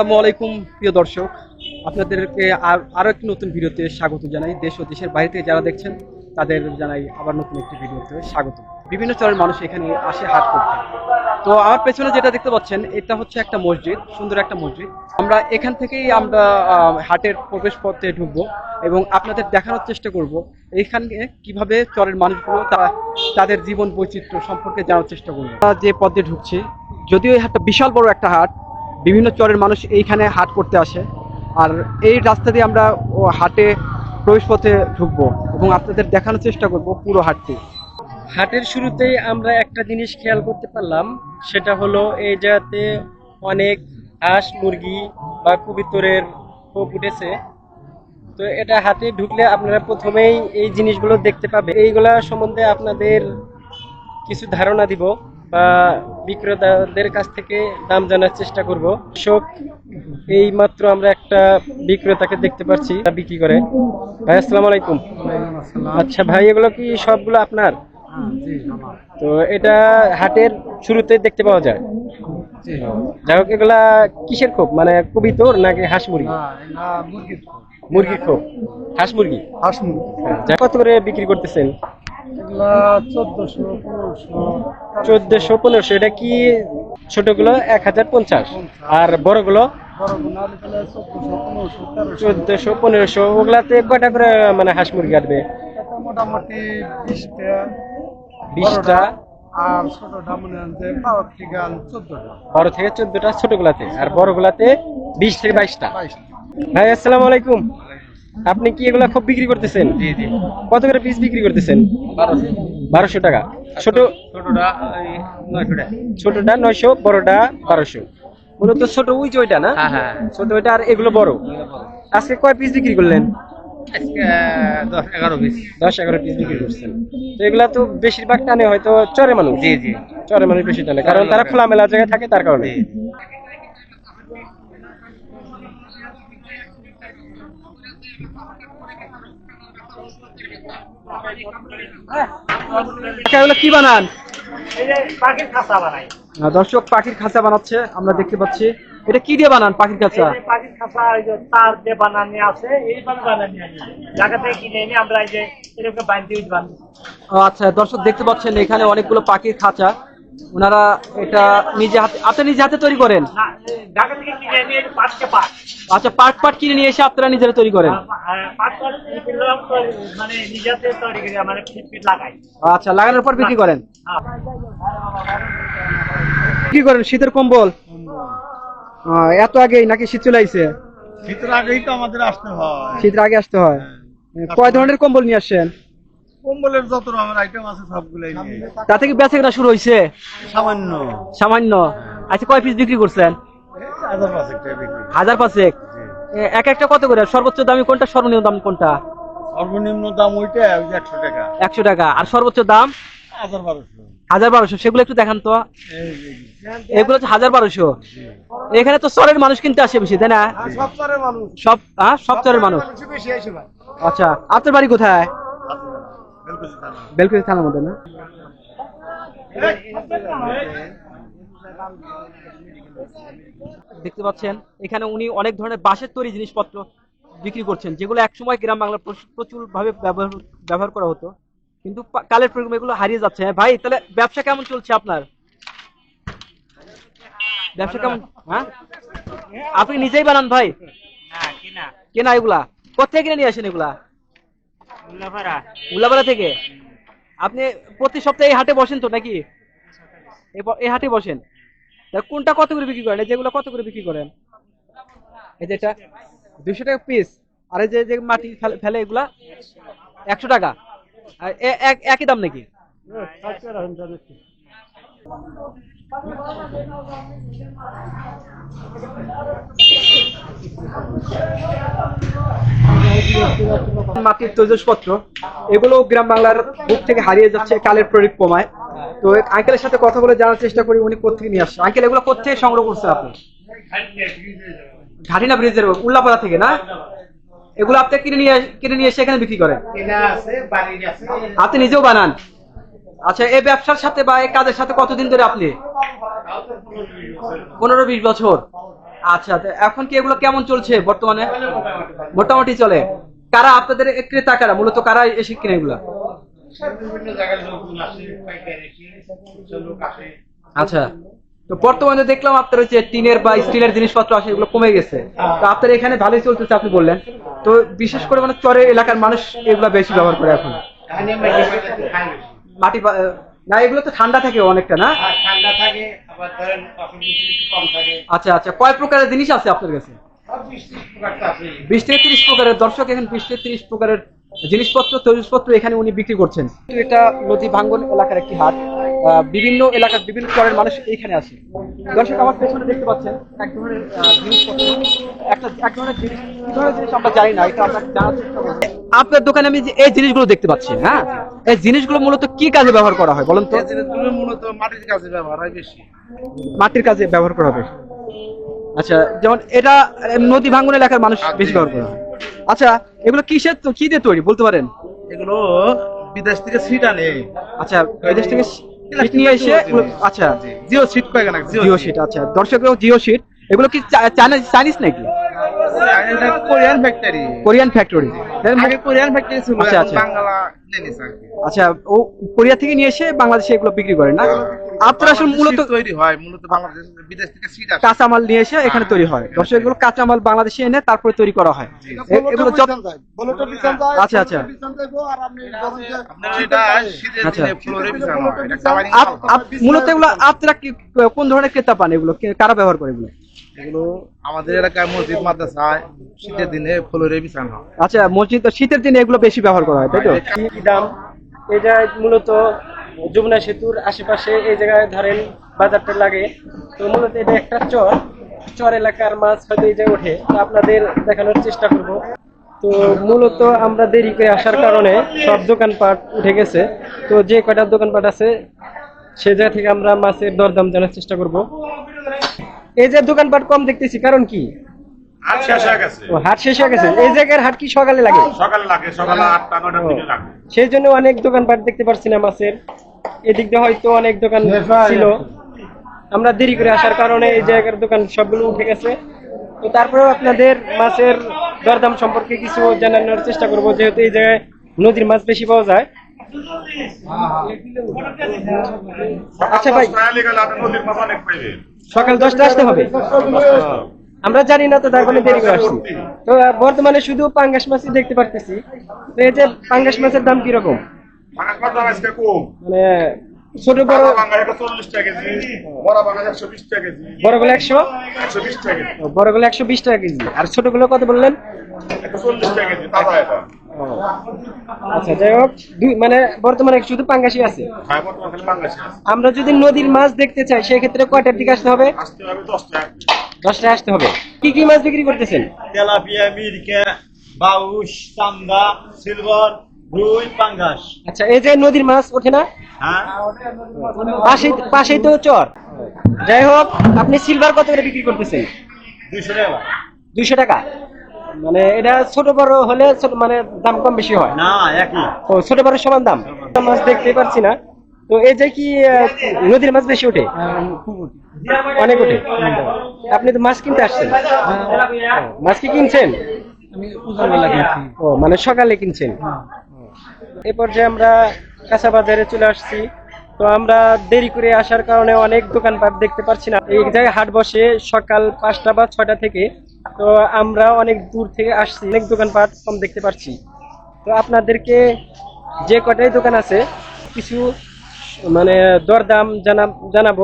আসসালামু আলাইকুম, প্রিয় দর্শক। আপনাদেরকে আর- আরও একটি নতুন ভিডিওতে স্বাগত জানাই। দেশ ও দেশের বাইরে থেকে যারা দেখছেন, তাদের জানাই আবার নতুন একটি ভিডিওতে স্বাগত। বিভিন্ন চরের মানুষ এখানে আসে হাট করতে। তো আমার পেছনে যেটা দেখতে পাচ্ছেন, এটা হচ্ছে একটা মসজিদ, সুন্দর একটা মসজিদ। আমরা এখান থেকেই আমরা হাটের প্রবেশ পথে ঢুকবো এবং আপনাদের দেখানোর চেষ্টা করব এখানে কীভাবে চরের মানুষগুলো তারা তাদের জীবন বৈচিত্র্য সম্পর্কে জানার চেষ্টা করব। যে পথে ঢুকছি, যদিও এই হাটটা বিশাল বড় একটা হাট বিভিন্ন চরের মানুষ এইখানে হাট করতে আসে। আর এই রাস্তা দিয়ে আমরা হাটে প্রবেশ পথে ঢুকবো এবং আপনাদের দেখানোর চেষ্টা করব পুরো হাটটি। হাটের শুরুতেই আমরা একটা জিনিস খেয়াল করতে পারলাম, সেটা হলো এই জায়গাতে অনেক হাঁস, মুরগি বা কবিতরের খোপ উঠেছে। তো এটা হাতে ঢুকলে আপনারা প্রথমেই এই জিনিসগুলো দেখতে পাবে। এইগুলা সম্বন্ধে আপনাদের কিছু ধারণা দিব বা বিক্রেতাদের কাছ থেকে দাম জানার চেষ্টা করব। শোক এই মাত্র আমরা একটা বিক্রেতাকে দেখতে পাচ্ছি তা বিক্রি করে। ভাই আসসালামু আলাইকুম। আচ্ছা ভাই এগুলো কি সবগুলো আপনার? তো এটা হাটের শুরুতে দেখতে পাওয়া যায়। যাই হোক এগুলা কিসের খোপ? মানে কবিতর নাকি হাঁস মুরগি? মুরগির খোপ। হাঁস মুরগি? হাঁস হোক, কত করে বিক্রি করতেছেন? চোদ্দশো পনেরোশো। এটা কি ছোটগুলো? এক হাজার পঞ্চাশ। আর বড়গুলো? চোদ্দশো পনেরোশো ওগুলাতে কয়টা করে মানে হাঁস মুরগি আসবে মোটামুটি বিশটা বিশটা? আর ছোটটা মনে যে বারো থেকে চোদ্দটা। বারো থেকে চোদ্দটা ছোটগুলাতে আর বড়গুলাতে বিশ থেকে বাইশটা। বাইশটা। ভাই আসসালামু আলাইকুম। আপনি কি এগুলা খুব বিক্রি করতেছেন? জি জি। কত করে পিস বিক্রি করতেছেন? বারোশো। টাকা। ছোট ছোটটা নয়শো বড়টা বারোশো। মূলত ছোট ওই যে ওইটা না? হ্যাঁ হ্যাঁ। ছোট ওইটা আর এগুলো বড়। আজকে কয় পিস বিক্রি করলেন? আজকে দশ এগারো পিস দশ এগারো পিস বিক্রি করছেন। তো এগুলা তো বেশিরভাগ টানে হয়তো চরে মানুষ। জি জি। চরে মানুষ বেশি টানে। কারণ তারা খোলামেলা জায়গায় থাকে তার কারণে। কি বানান? দর্শক পাখির খাঁচা বানাচ্ছে আমরা দেখতে পাচ্ছি। এটা কি দিয়ে বানান পাখির খাঁচা? পাখির খাঁচা তার দিয়ে বানানি আছে এইভাবে বানানি জায়গা থেকে কিনে এনে আমরা এই যে এরকম বানাই। আচ্ছা দর্শক দেখতে পাচ্ছেন এখানে অনেকগুলো পাখির খাঁচা। ওনারা এটা নিজে হাতে আপনি নিজে হাতে তৈরি করেন? আচ্ছা পাট পাট কিনে নিয়ে এসে আপনারা নিজেরা তৈরি করেন? আচ্ছা লাগানোর পর বিক্রি করেন? হ্যাঁ। কি করেন শীতের কম্বল? আহ, এত আগেই নাকি শীত চলে আইছে? শীতের আগেই তো আমাদের আসতে হয়। শীতের আগে আসতে হয়। কয় ধরনের কম্বল নিয়ে আসছেন? কম্বলের যত রকমের আইটেম আছে সবগুলাই নিয়ে তা থেকে বেচা কেনা শুরু হয়েছে সামান্য। সামান্য? আচ্ছা কয় পিস বিক্রি করছেন? হাজার পাঁচেক হাজার পাঁচেক? এক একটা কত করে? সর্বোচ্চ দামি কোনটা সর্বনিম্ন দাম কোনটা? সর্বনিম্ন দাম ওইটা একশো টাকা। একশো টাকা। আর সর্বোচ্চ দাম? হাজার বারোশো। হাজার বারোশো। সেগুলো একটু দেখান তো। এগুলো হচ্ছে হাজার বারোশো। এখানে তো চরের মানুষ কিনতে আসে বেশি তাই না? সব সব হ্যাঁ সব চরের মানুষ? আচ্ছা আপনার বাড়ি কোথায়? বেলকুচি থানার মধ্যে। না? দেখতে পাচ্ছেন এখানে উনি অনেক ধরনের বাঁশের তৈরি জিনিসপত্র বিক্রি করছেন যেগুলো একসময় গ্রাম বাংলা প্রচুর ভাবে ব্যবহার ব্যবহার করা হতো। কিন্তু কালের প্রয়োগে এগুলো হারিয়ে যাচ্ছে। হ্যাঁ, ভাই তাহলে ব্যবসা কেমন চলছে আপনার? ব্যবসা কেমন? হ্যাঁ? আপনি নিজেই বানান ভাই? হ্যাঁ কিনা। কেনা এগুলা? কোথেকে কিনে নিয়ে আসেন এগুলা? উল্লাপাড়া। উল্লাপাড়া থেকে? আপনি প্রতি সপ্তাহে এই হাটে বসেন তো নাকি? এই হাটে বসেন। তা কোনটা কত করে বিক্রি করেন? এই যেগুলো কত করে বিক্রি করেন? এই যে এটা দুশো টাকা পিস আর এই যে যে মাটি ফেলে- ফেলে এগুলা একশো টাকা। আর এক- একই দাম নাকি? মাটির তৈজসপত্র এগুলো গ্রাম বাংলার বুক থেকে হারিয়ে যাচ্ছে কালের প্রয়োগ কমায় তো আঙ্কেলের সাথে কথা বলে জানার চেষ্টা করি উনি কোথেকে নিয়ে আসছে আঙ্কেল এগুলো কোথেকে সংগ্রহ করছে আপনি? ঘাটিনা ব্রিজের উল্লাপাড়া থেকে না? এগুলো আপনি কিনে নিয়ে কিনে নিয়ে এসে এখানে বিক্রি করেন? আপনি নিজেও বানান? আচ্ছা এই ব্যবসার সাথে বা এই কাজের সাথে কতদিন ধরে আপনি? পনেরো বিশ বছর। আচ্ছা এখন কি এগুলো কেমন চলছে বর্তমানে? মোটামুটি চলে। কারা আপনাদের ক্রেতা কারা? মূলত কারা এসে কিনে এগুলা? আচ্ছা তো বর্তমানে দেখলাম আপনার হচ্ছে টিনের বা স্টিলের জিনিসপত্র আসে, এগুলো কমে গেছে। তো আপনার এখানে ভালোই চলতেছে আপনি বললেন। তো বিশেষ করে মানে চরে এলাকার মানুষ এগুলো বেশি ব্যবহার করে এখন। মাটি না এগুলো তো ঠান্ডা থাকে অনেকটা না? ঠান্ডা থাকে আবার ধরেন কম থাকে। আচ্ছা আচ্ছা কয় প্রকারের জিনিস আছে আপনার কাছে? বিশ থেকে ত্রিশ প্রকারের দর্শক এখানে বিশ থেকে ত্রিশ প্রকারের জিনিসপত্র তৈজপত্র এখানে উনি বিক্রি করছেন। এটা নদী ভাঙ্গন এলাকার একটি হাট। আহ, বিভিন্ন এলাকার বিভিন্ন চরের মানুষ এইখানে আসে। দর্শক আমার পেছনে দেখতে পাচ্ছেন এক ধরনের জিনিসপত্র। একটা এক ধরনের জিনিস ধরনের জিনিস আমরা জানি না এটা আমরা জানার চেষ্টা করব। আপনার দোকানে আমি যে এই জিনিসগুলো দেখতে পাচ্ছি হ্যাঁ? এই জিনিসগুলো মূলত কি কাজে ব্যবহার করা হয় বলেন তো? এই জিনিসগুলো মূলত মাটির কাজে ব্যবহার হয় বেশি। মাটির কাজে ব্যবহার করা হবে আচ্ছা যেমন এটা নদী ভাঙ্গন এলাকার মানুষ বেশি ব্যবহার করা। হয় আচ্ছা এগুলো কিসের তো- কি দিয়ে তৈরি বলতে পারেন? এগুলো বিদেশ থেকে সিট আনে। আচ্ছা বিদেশ থেকে শীট নিয়ে এসে আচ্ছা। জিও সিট কয় কেন জিও সিট আচ্ছা। দর্শকরাও জিও সিট এগুলো কি চাইনিজ নাকি? কোরিয়ান ফ্যাক্টরি কোরিয়ান ফ্যাক্টরি আগে কোরিয়ান ফ্যাক্টরি ছিল আচ্ছা, আচ্ছা। বাংলা আচ্ছা ও কোরিয়া থেকে নিয়ে এসে বাংলাদেশে এগুলো বিক্রি করেন না? আপনারা আসলে মূলত তৈরি হয় মূলত বাংলাদেশ বিদেশ থেকে সিট আসে। কাঁচামাল নিয়ে এসে এখানে তৈরি হয়। দর্শক এগুলো কাঁচামাল বাংলাদেশে এনে তারপরে তৈরি করা হয়। এগুলো যত আচ্ছা আচ্ছা। আপনার এটা শীতের আচ্ছা। দিনে ফ্লোরে বিছানো হয় এটা কালারিং আপ- আপ- মূলত এগুলো আপনারা কি কোন ধরনের ক্রেতা পান এগুলো? কারা ব্যবহার করে এগুলো? এগুলো আমাদের এলাকায় মসজিদ মাদ্রাসায় শীতের দিনে ফ্লোরে বিছানো। হয় আচ্ছা মসজিদ শীতের দিনে এগুলো বেশি ব্যবহার করা হয় তাই তো? কি দাম? জায়গায় মূলত যমুনা সেতুর আশেপাশে এই জায়গায় ধরেন বাজারটা লাগে। তো মূলত এটা একটা চর। চর এলাকার মাছ হয়তো এই জায়গায় ওঠে। তো আপনাদের দেখানোর চেষ্টা করব। তো মূলত আমরা দেরি করে আসার কারণে সব দোকানপাট উঠে গেছে। তো যে কয়টা দোকানপাট আছে সে জায়গা থেকে আমরা মাছের দরদাম জানার চেষ্টা করব। এই যে দোকানপাট কম দেখতেছি কারণ কি? হাট শেষ হয়ে গেছে। হাট শেষ হয়ে গেছে। এই জায়গার হাট কি সকালে লাগে? সকালে লাগে সকালে আটটা নটার দিকে লাগে। সেই জন্য অনেক দোকানপাট দেখতে পারছি না মাছের। এদিক দিয়ে হয়তো অনেক দোকান ছিল। আমরা দেরি করে আসার কারণে এই জায়গার দোকান সবগুলো উঠে গেছে। তো তারপরেও আপনাদের মাছের দরদাম সম্পর্কে কিছু জানানোর চেষ্টা করব যেহেতু এই জায়গায় নদীর মাছ বেশি পাওয়া যায়। আচ্ছা ভাই। নদীর মাছ অনেক পাইবেন। সকাল দশটা আসতে হবে। আমরা জানি না তো তার মানে দেরি করে আসছি। তো বর্তমানে শুধু পাঙ্গাস মাছই দেখতে পারতেছি। তো এই যে পাঙ্গাস মাছের দাম কীরকম? মানে ছোট বড় বড় ভাঙা একশো বড় একশো বিশ টাকা কেজি। আর ছোটগুলো কত বললেন? আচ্ছা যাই হোক দুই মানে বর্তমানে শুধু আছে? খালি বাংলাদেশে আছে। আমরা যদি নদীর মাছ দেখতে চাই সেক্ষেত্রে কয়টার দিকে আসতে হবে? আসতে হবে দশটা দশটায় আসতে হবে। কি কি মাছ বিক্রি করতেছেন? তেলাপিয়া মিরকে বাউস চান্দা সিলভার রুই পাঙ্গাস আচ্ছা এই যে নদীর মাছ ওঠে না? হ্যাঁ। পাশেই পাশেই তো চর। যাই হোক আপনি সিলভার কত করে বিক্রি করতেছেন? দুইশো টাকা। দুইশো টাকা। মানে এটা ছোট বড় হলে মানে দাম কম বেশি হয়। না একই ও ছোট বড় সমান দাম। মাছ দেখতে পাচ্ছি না। তো এই যে কি আহ, নদীর মাছ বেশি ওঠে? অনেক ওঠে। আপনি তো মাছ কিনতে আসছেন। মাছ কি কিনছেন? ও মানে সকালে কিনছেন। এ পর্যায়ে আমরা কাঁচা বাজারে চলে আসছি। তো আমরা দেরি করে আসার কারণে অনেক দোকানপাট দেখতে পাচ্ছি না। এই জায়গায় হাট বসে সকাল পাঁচটা বা ছয়টা থেকে। তো আমরা অনেক দূর থেকে আসছি অনেক দোকানপাট কম দেখতে পাচ্ছি তো আপনাদেরকে যে কটাই দোকান আছে কিছু মানে দরদাম জানা জানাব।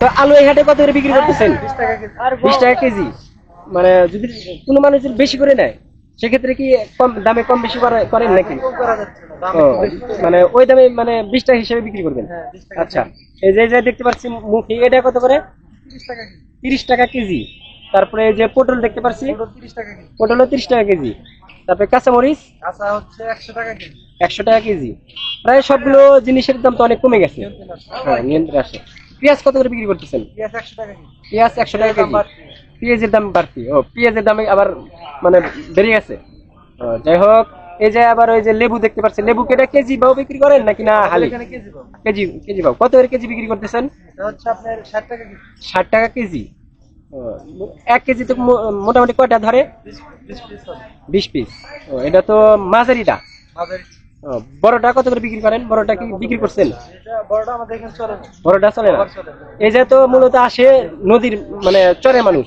তো আলু এই হাটে কত করে বিক্রি করতেছেন? বিশ টাকা কেজি। মানে যদি কোনো মানুষ বেশি করে নেয় সেক্ষেত্রে কি কম দামে কম বেশি করেন নাকি? মানে ওই দামে মানে বিশ টাকা হিসেবে বিক্রি করবেন? আচ্ছা এই যে যে দেখতে পাচ্ছি মুখি এটা কত করে? তিরিশ টাকা কেজি। তারপরে যে পটল দেখতে পাচ্ছি পটলও তিরিশ টাকা কেজি। তারপরে কাঁচামরিচ আচ্ছা হচ্ছে একশো টাকা কেজি। একশো টাকা কেজি। প্রায় সবগুলো জিনিসের দাম তো অনেক কমে গেছে। হ্যাঁ নিয়ন্ত্রণে আসে পেঁয়াজ কত করে বিক্রি করতেছেন? পেঁয়াজ একশো টাকা পেঁয়াজ একশো টাকা কেজি। পেঁয়াজের দাম বাড়তি। ও পেঁয়াজের দামে আবার মানে বেড়ে গেছে। যাই হোক এই যে আবার ওই যে লেবু দেখতে পাচ্ছেন। লেবু কেটে কেজি ভাও বিক্রি করেন নাকি না হালি? কেজি কেজি ভাও কত করে কেজি বিক্রি করতেছেন? ষাট টাকা কেজি। এক কেজি তো মোটামুটি কয়টা ধরে? বিশ পিস ও এটা তো মাঝারিটা। ও, বড়টা কত করে বিক্রি করেন? বড়টা কি বিক্রি করছেন? বড়টা চলে না। এই যে তো মূলত আসে নদীর মানে চরে মানুষ।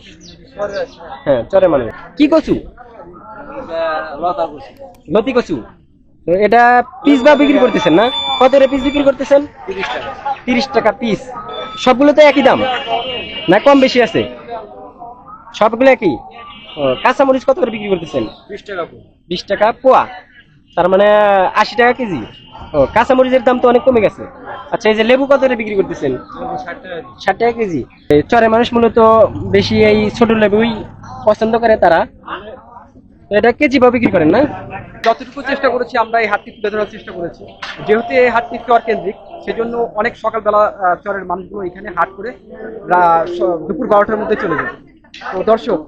হ্যাঁ চরে মানুষ। কি কচু? লতি কচু। এটা পিস বা বিক্রি করতেছেন না? কত করে পিস বিক্রি করতেছেন? তিরিশ টাকা। পিস। সবগুলো তো একই দাম? না কম বেশি আছে? সবগুলো একই? কাঁচামরিচ কত করে বিক্রি করতেছেন? বিশ টাকা। বিশ টাকা পোয়া। তার মানে আশি টাকা কেজি। ও, কাঁচামরিচের দাম তো অনেক কমে গেছে। আচ্ছা এই যে লেবু কত করে বিক্রি করতেছেন? ষাট টাকা কেজি। চরে মানুষ মূলত বেশি এই ছোট লেবুই পছন্দ করে তারা। এটা কেজি বা বিক্রি করেন না? যতটুকু চেষ্টা করেছি, আমরা এই হাটটি তুলে ধরার চেষ্টা করেছি। যেহেতু এই হাটটি চর কেন্দ্রিক সেজন্য অনেক সকালবেলা চরের মানুষগুলো এখানে হাট করে দুপুর বারোটার মধ্যে চলে যায়। তো দর্শক,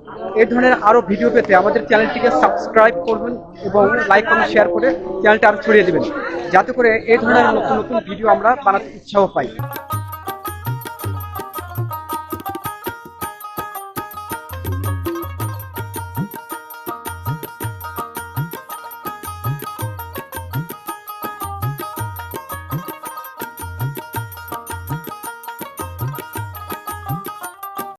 এই ধরনের আরও ভিডিও পেতে আমাদের চ্যানেলটিকে সাবস্ক্রাইব করবেন এবং লাইক কমেন্ট শেয়ার করে চ্যানেলটা আরও ছড়িয়ে দেবেন। যাতে করে এই ধরনের নতুন নতুন ভিডিও আমরা বানাতে উৎসাহ পাই।